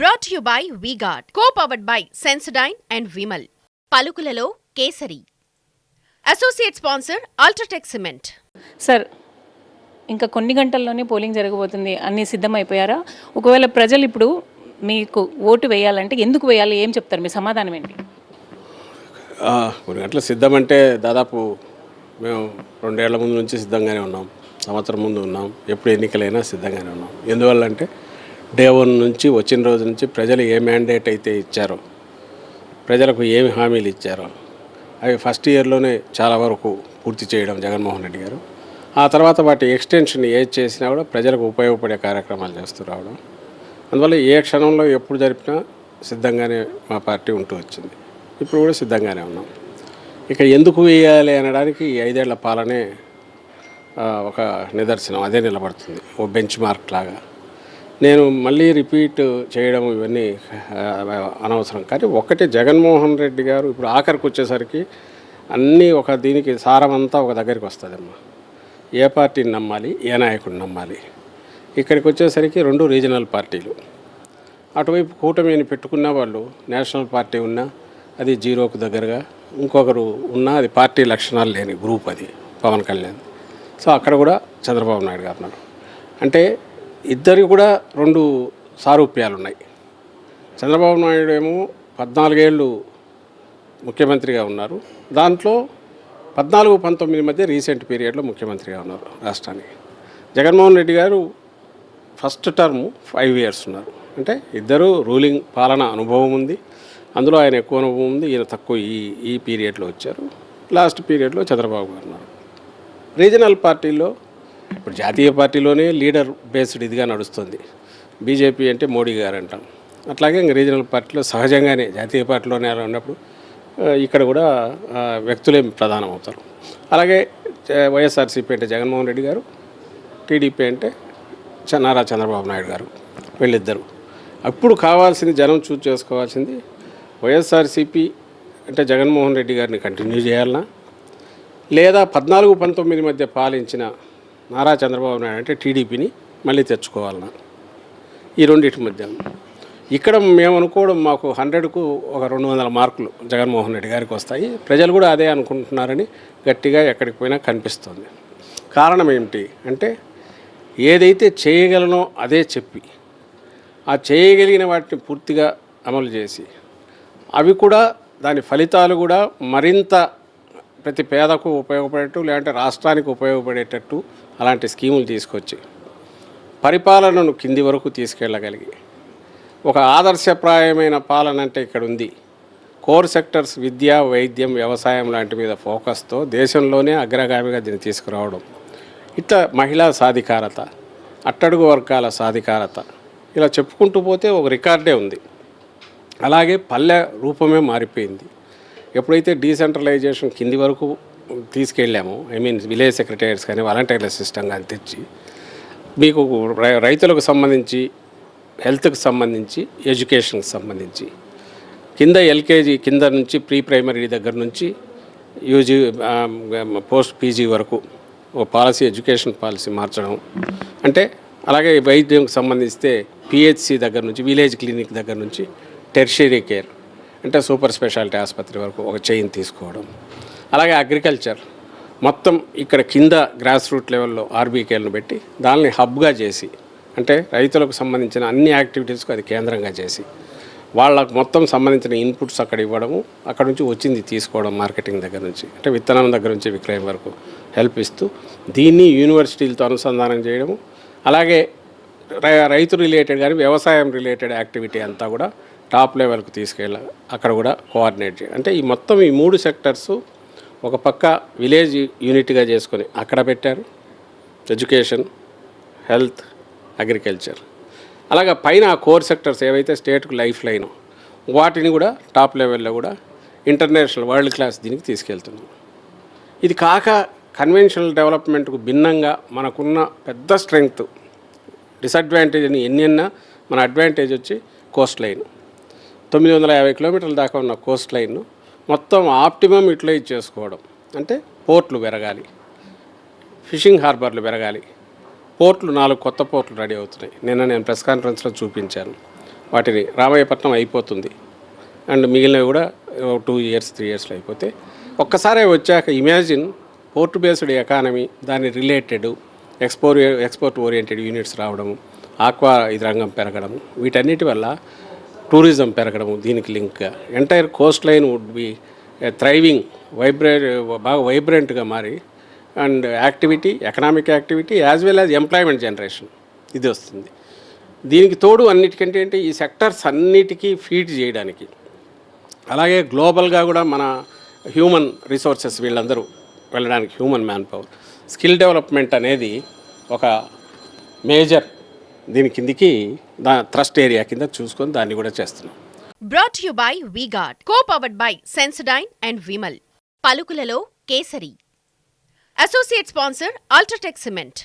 Brought you by VGuard co powered by Sensodyne and Vimal పలుకులలో kesari. Associate sponsor UltraTech cement sir ఇంకా కొన్ని గంటల్లోనే polling జరగబోతుంది. అన్నీ సిద్ధమైపోయారా? ఒకవేళ ప్రజలు ఇప్పుడు మీకు ఓటు వేయాలంటే ఎందుకు వేయాలి? ఏం చెప్తారు? మీ సమాధానం ఏంటి? కొన్ని గంటలు సిద్ధం అంటే దాదాపు మేము రెండేళ్ళ ముందు నుంచి సిద్ధంగానే ఉన్నాం. సంవత్సరం ముందు ఉన్నాం. ఎప్పుడు ఎన్నికలైనా సిద్ధంగానే ఉన్నాం. ఎందువల్ల అంటే డే వన్ నుంచి వచ్చిన రోజు నుంచి ప్రజలు ఏ మ్యాండేట్ అయితే ఇచ్చారో ప్రజలకు ఏమి హామీలు ఇచ్చారో అవి ఫస్ట్ ఇయర్లోనే చాలా వరకు పూర్తి చేయడం జగన్మోహన్ రెడ్డి గారు. ఆ తర్వాత వాటి ఎక్స్టెన్షన్ ఏది చేసినా కూడా ప్రజలకు ఉపయోగపడే కార్యక్రమాలు చేస్తూ రావడం. అందువల్ల ఏ క్షణంలో ఎప్పుడు జరిపినా సిద్ధంగానే మా పార్టీ ఉంటూ వచ్చింది. ఇప్పుడు కూడా సిద్ధంగానే ఉన్నాం. ఇక ఎందుకు వేయాలి అనడానికి ఈ ఐదేళ్ళ పాలనే ఒక నిదర్శనం. అదే నిలబడుతుంది. ఓ బెంచ్ మార్క్ లాగా. నేను మళ్ళీ రిపీట్ చేయడం ఇవన్నీ అనవసరం. కానీ ఒకటి జగన్మోహన్ రెడ్డి గారు ఇప్పుడు ఆఖరికి వచ్చేసరికి అన్నీ ఒక దీనికి సారం అంతా ఒక దగ్గరికి వస్తుందమ్మా. ఏ పార్టీని నమ్మాలి ఏ నాయకుడిని నమ్మాలి? ఇక్కడికి వచ్చేసరికి రెండు రీజనల్ పార్టీలు. అటువైపు కూటమిని పెట్టుకున్న వాళ్ళు నేషనల్ పార్టీ ఉన్నా అది జీరోకు దగ్గరగా ఇంకొకరు ఉన్నా అది పార్టీ లక్షణాలు లేని గ్రూప్ అది పవన్ కళ్యాణ్. సో అక్కడ కూడా చంద్రబాబు నాయుడు గారు ఉన్నారు. అంటే ఇద్దరికి కూడా రెండు సారూప్యాలు ఉన్నాయి చంద్రబాబు నాయుడు ఏమో పద్నాలుగేళ్ళు ముఖ్యమంత్రిగా ఉన్నారు. దాంట్లో పద్నాలుగు పంతొమ్మిది మధ్య రీసెంట్ పీరియడ్లో ముఖ్యమంత్రిగా ఉన్నారు రాష్ట్రానికి. జగన్మోహన్ రెడ్డి గారు ఫస్ట్ టర్మ్ ఫైవ్ ఇయర్స్ ఉన్నారు. అంటే ఇద్దరు రూలింగ్ పాలన అనుభవం ఉంది. అందులో ఆయన ఎక్కువ అనుభవం ఉంది ఈయన తక్కువ ఈ ఈ పీరియడ్లో వచ్చారు. లాస్ట్ పీరియడ్లో చంద్రబాబు గారు ఉన్నారు. రీజనల్ పార్టీల్లో ఇప్పుడు జాతీయ పార్టీలోనే లీడర్ బేస్డ్ ఇదిగా నడుస్తుంది. బీజేపీ అంటే మోడీ గారు అంటాం అట్లాగే ఇంక రీజనల్ పార్టీలో సహజంగానే జాతీయ పార్టీలోనే అలా ఉన్నప్పుడు ఇక్కడ కూడా వ్యక్తులే ప్రధానం అవుతారు అలాగే వైఎస్ఆర్సీపీ అంటే జగన్మోహన్ రెడ్డి గారు టీడీపీ అంటే చ- నారా చంద్రబాబు నాయుడు గారు వీళ్ళిద్దరు. అప్పుడు కావాల్సింది జనం చూజ్ చేసుకోవాల్సింది వైఎస్ఆర్సీపీ అంటే జగన్మోహన్ రెడ్డి గారిని కంటిన్యూ చేయాలన్నా లేదా పద్నాలుగు పంతొమ్మిది మధ్య పాలించిన నారా చంద్రబాబు నాయుడు అంటే టీడీపీని మళ్ళీ తెచ్చుకోవాలన్నా. ఈ రెండింటి మధ్య. ఇక్కడ మేము అనుకోవడం మాకు హండ్రెడ్కు ఒక రెండు వందల మార్కులు జగన్మోహన్ రెడ్డి గారికి వస్తాయి. ప్రజలు కూడా అదే అనుకుంటున్నారని గట్టిగా ఎక్కడికి పోయినా కనిపిస్తుంది. కారణం ఏమిటి అంటే ఏదైతే చేయగలనో అదే చెప్పి ఆ చేయగలిగిన వాటిని పూర్తిగా అమలు చేసి అవి కూడా దాని ఫలితాలు కూడా మరింత ప్రతి పేదకు ఉపయోగపడేట్టు లేదంటే రాష్ట్రానికి ఉపయోగపడేటట్టు అలాంటి స్కీములు తీసుకొచ్చి పరిపాలనను కింది వరకు తీసుకెళ్ళగలిగి. ఒక ఆదర్శప్రాయమైన పాలన అంటే ఇక్కడ ఉంది కోర్ సెక్టర్స్ విద్య వైద్యం వ్యవసాయం లాంటి మీద ఫోకస్తో దేశంలోనే అగ్రగామిగా దీన్ని తీసుకురావడం. ఇట్లా మహిళా సాధికారత అట్టడుగు వర్గాల సాధికారత ఇలా చెప్పుకుంటూ పోతే ఒక రికార్డే ఉంది. అలాగే పల్లె రూపమే మారిపోయింది. ఎప్పుడైతే డీసెంట్రలైజేషన్ కింది వరకు తీసుకెళ్ళాము ఐ మీన్ విలేజ్ సెక్రటరీస్ కానీ వాలంటీర్ల సిస్టమ్ కానీ తెచ్చి మీకు రై- రైతులకు సంబంధించి హెల్త్కి సంబంధించి ఎడ్యుకేషన్కి సంబంధించి కింద ఎల్కేజీ కింద నుంచి ప్రీ ప్రైమరీ దగ్గర నుంచి యూజీ పోస్ట్ పీజీ వరకు ఓ పాలసీ ఎడ్యుకేషన్ పాలసీ మార్చడం. అంటే అలాగే వైద్యంకి సంబంధిస్తే పిహెచ్సి దగ్గర నుంచి విలేజ్ క్లినిక్ దగ్గర నుంచి టెర్షరీ కేర్. అంటే సూపర్ స్పెషాలిటీ ఆసుపత్రి వరకు ఒక చైన్ తీసుకోవడం. అలాగే అగ్రికల్చర్. మొత్తం ఇక్కడ కింద గ్రాస్ రూట్ లెవెల్లో ఆర్బీకేలను పెట్టి దాన్ని హబ్గా చేసి అంటే రైతులకు సంబంధించిన అన్ని యాక్టివిటీస్కు అది కేంద్రంగా చేసి వాళ్ళకు మొత్తం సంబంధించిన ఇన్పుట్స్ అక్కడ ఇవ్వడము అక్కడ నుంచి వచ్చింది తీసుకోవడం మార్కెటింగ్ దగ్గర నుంచి అంటే విత్తనం దగ్గర నుంచి విక్రయం వరకు హెల్ప్ ఇస్తూ దీన్ని యూనివర్సిటీలతో అనుసంధానం చేయడము. అలాగే రై- రైతు రిలేటెడ్ కానీ వ్యవసాయం రిలేటెడ్ యాక్టివిటీ అంతా కూడా టాప్ లెవెల్కి తీసుకెళ్ళ అక్కడ కూడా కోఆర్డినేట్ చేయాలి అంటే ఈ మొత్తం ఈ మూడు సెక్టర్స్ ఒక పక్క విలేజ్ యూనిట్గా చేసుకొని అక్కడ పెట్టారు. Education health agriculture. అలాగా పైన ఆ కోర్ సెక్టర్స్ ఏవైతే స్టేట్కు లైఫ్ లైన్ వాటిని కూడా టాప్ లెవెల్లో కూడా ఇంటర్నేషనల్ వరల్డ్ క్లాస్ దీనికి తీసుకెళ్తున్నాం. ఇది కాక కన్వెన్షనల్ డెవలప్మెంట్కు భిన్నంగా మనకున్న పెద్ద స్ట్రెంగ్త్ డిసడ్వాంటేజ్ అని ఎన్నెన్నా మన అడ్వాంటేజ్ వచ్చి కోస్ట్ లైన్. తొమ్మిది వందల యాభై కిలోమీటర్ల దాకా ఉన్న కోస్ట్ లైన్ మొత్తం ఆప్టిమం యూటిలైజ్ చేసుకోవడం. అంటే పోర్ట్లు పెరగాలి ఫిషింగ్ హార్బర్లు పెరగాలి పోర్ట్లు నాలుగు కొత్త పోర్ట్లు రెడీ అవుతున్నాయి. నిన్న నేను ప్రెస్ కాన్ఫరెన్స్లో చూపించాను. వాటిని రామయ్యపట్నం అయిపోతుంది. అండ్ మిగిలినవి కూడా టూ ఇయర్స్ త్రీ ఇయర్స్లో అయిపోతే ఒక్కసారి వచ్చాక ఇమాజిన్ పోర్ట్ బేస్డ్ ఎకానమీ దాని related export export oriented units రావడము ఆక్వా ఇది రంగం పెరగడము వీటన్నిటి వల్ల టూరిజం పెరగడము దీనికి లింక్గా entire coast line would be thriving vibrant బాగా వైబ్రెంట్గా మారి and activity economic activity as well as employment generation ఇది వస్తుంది. దీనికి తోడు అన్నిటికంటే ఏంటి ఈ సెక్టర్స్ అన్నిటికీ ఫీడ్ చేయడానికి. అలాగే గ్లోబల్గా కూడా మన హ్యూమన్ రిసోర్సెస్ వీళ్ళందరూ వెళ్ళడానికి human man power skill development అనేది ఒక మేజర్ దీని కిందికి దా థ్రస్ట్ ఏరియా కింద చూసుకొని దాన్ని కూడా చేస్తున్నాం. Brought you by VGuard co powered by Sensodyne and Vimal పలుకులలో kesari. Associate sponsor UltraTech cement